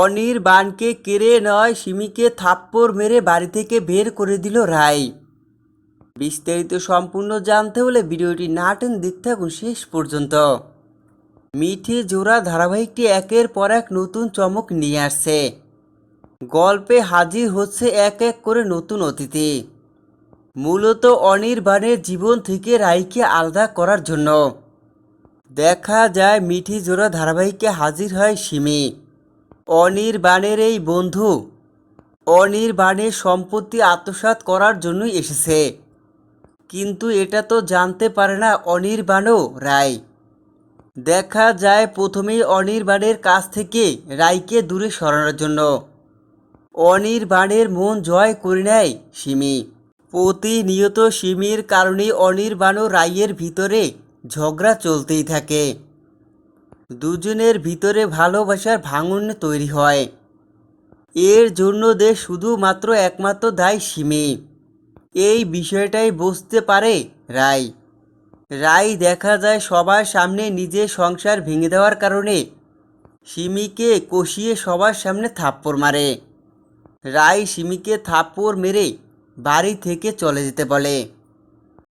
অনির্বাণকে কেড়ে নয় সিমিকে থাপ্পড় মেরে বাড়ি থেকে বের করে দিল রায়। বিস্তারিত সম্পূর্ণ জানতে হলে ভিডিওটি না টেন দেখতে থাকুন শেষ পর্যন্ত। মিঠে জোড়া ধারাবাহিকটি একের পর এক নতুন চমক নিয়ে আসছে। গল্পে হাজির হচ্ছে এক এক করে নতুন অতিথি। মূলত অনির্বাণের জীবন থেকে রায়কে আলাদা করার জন্য। দেখা যায় মিঠি জোড়া ধারাবাহিকে হাজির হয় সিমি। অনির্বাণের এই বন্ধু অনির্বাণের সম্পত্তি আত্মসাৎ করার জন্যই এসেছে। কিন্তু এটা তো জানতে পারে না অনির্বাণও, রায়। দেখা যায় প্রথমেই অনির্বাণের কাছ থেকে রায়কে দূরে সরানোর জন্য। অনির্বাণের মন জয় করে নেয় সিমি। প্রতিনিয়ত সিমির কারণে অনির্বাণ রায়ের ভিতরে ঝগড়া চলতেই থাকে। দুজনের ভিতরে ভালোবাসার ভাঙন তৈরি হয়। এর জন্য দে শুধুমাত্র একমাত্র দায় সিমি। এই বিষয়টাই বুঝতে পারে রায়। রায় দেখা যায় সবার সামনে নিজের সংসার ভেঙে দেওয়ার কারণে। সিমিকে কষিয়ে সবার সামনে থাপ্পড় মারে। রায় সিমিকে থাপ্পড় মেরে বাড়ি থেকে চলে যেতে বলে।